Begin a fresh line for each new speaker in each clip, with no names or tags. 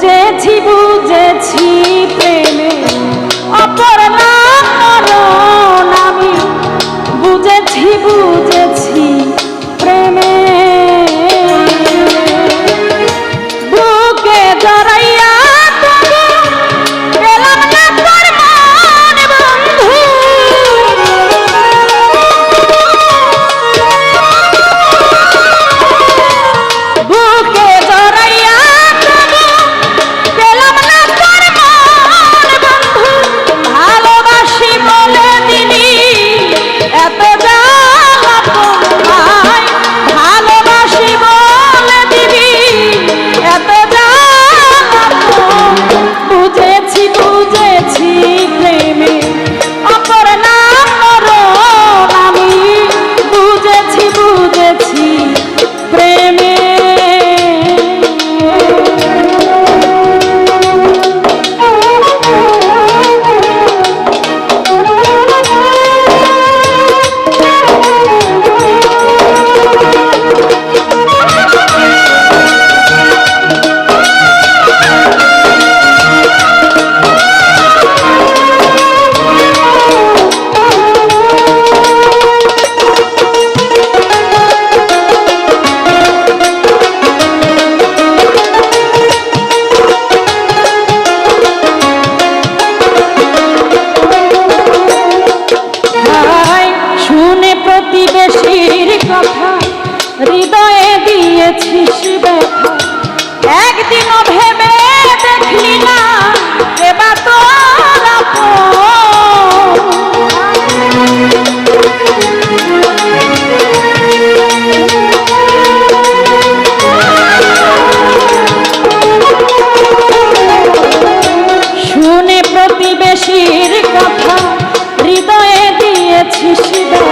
বুঝেছি বুঝেছি প্রেমে। অপর না আমি। বুঝেছি বুঝে গেছিস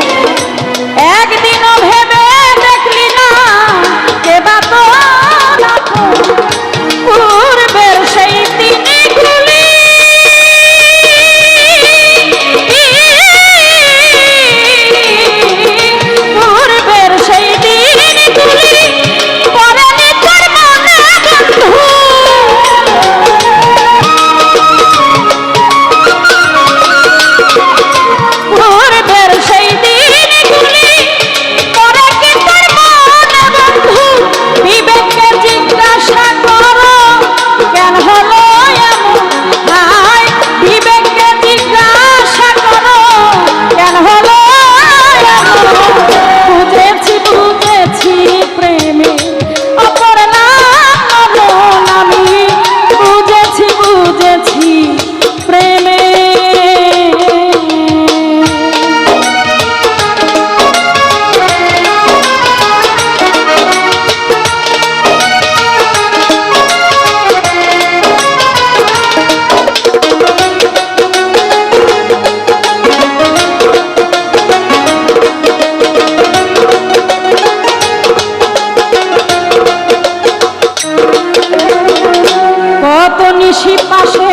বেশি পাশে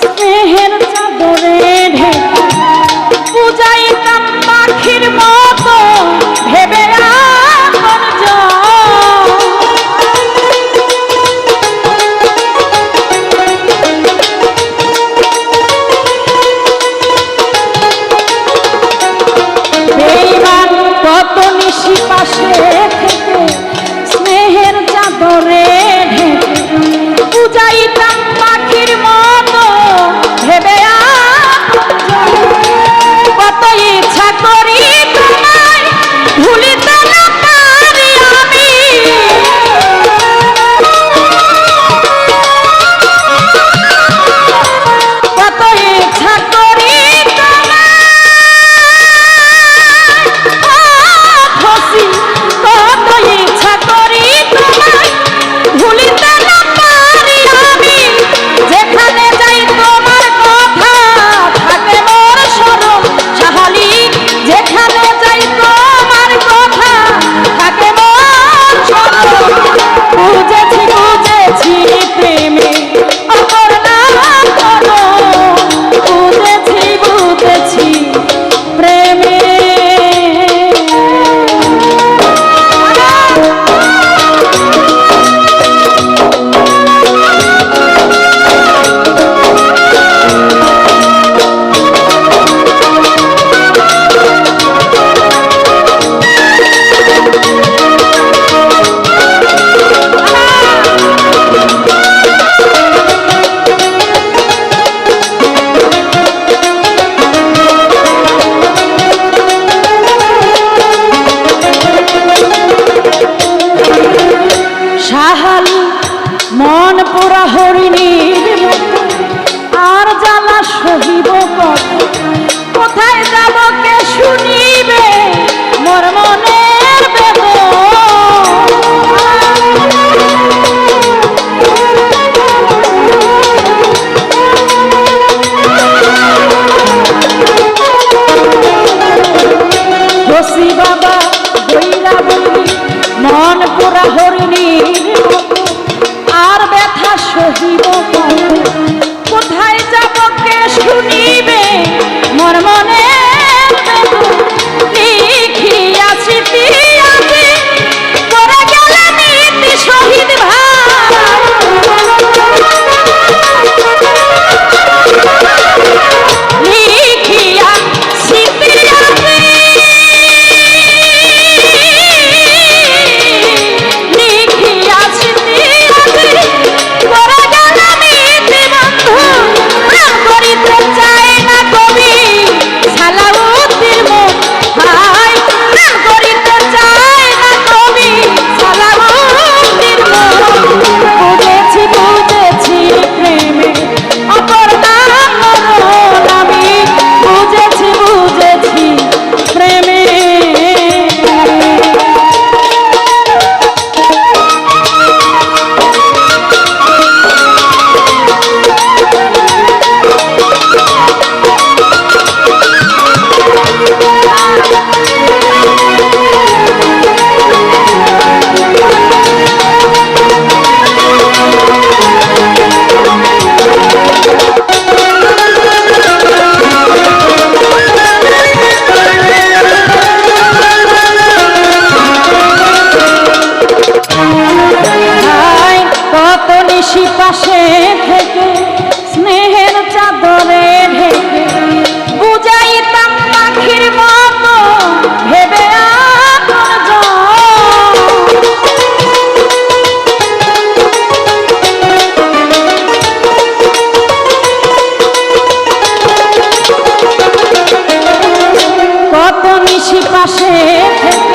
স্নেহের চাদরে ঢেকে পাখির মতো ভেবে কত পাশে বসি থেকে স্নেহের চাদরে ঢেকে বুঝাইতাম পাখির মতো ভেবে কত নিশি পাশে থেকে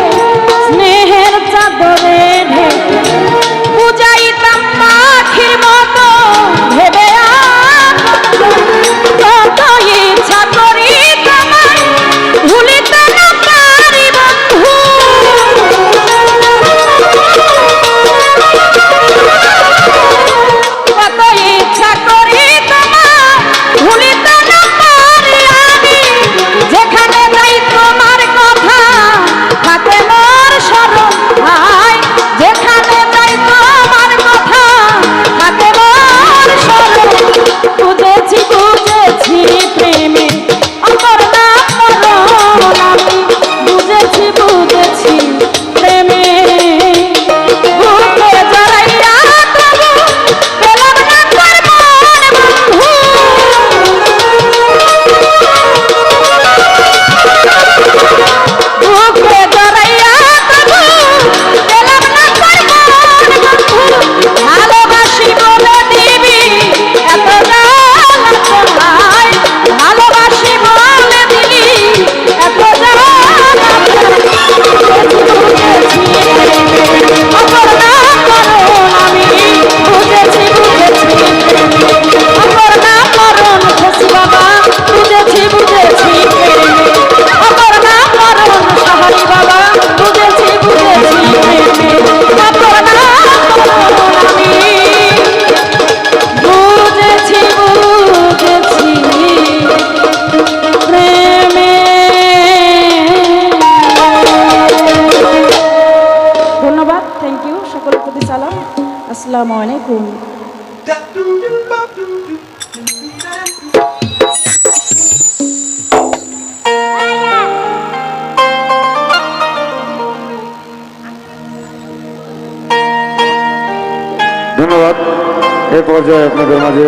এ পর্যায়ে আপনাদের মাঝে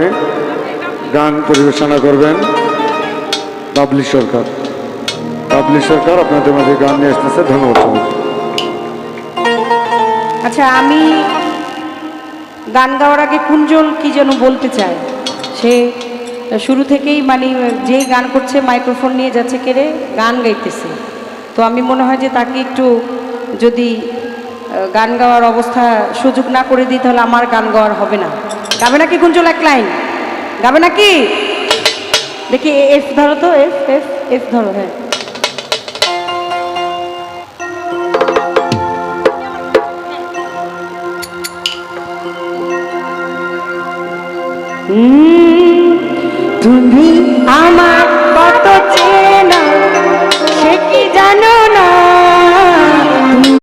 গান পরিবেশনা করবেন বাবলি সরকার। বাবলি সরকার আপনাদের মাঝে গান নিয়ে আসতেছে, ধন্যবাদ
আচ্ছা আমি গান গাওয়ার আগে কুঞ্জল কি যেন বলতে চায়? সে শুরু থেকেই মানে যেই গান করছে, মাইক্রোফোন নিয়ে যাচ্ছে কেড়ে গান গাইতেছে। তো আমি মনে হয় যে তাকে একটু যদি গান গাওয়ার অবস্থা সুযোগ না করে দিই, তাহলে আমার গান গাওয়ার হবে না। গাবে নাকি কুঞ্জল এক লাইন গাবে নাকি? দেখি এস ধরো তো, এস এস এস ধরো হ্যাঁ। আমার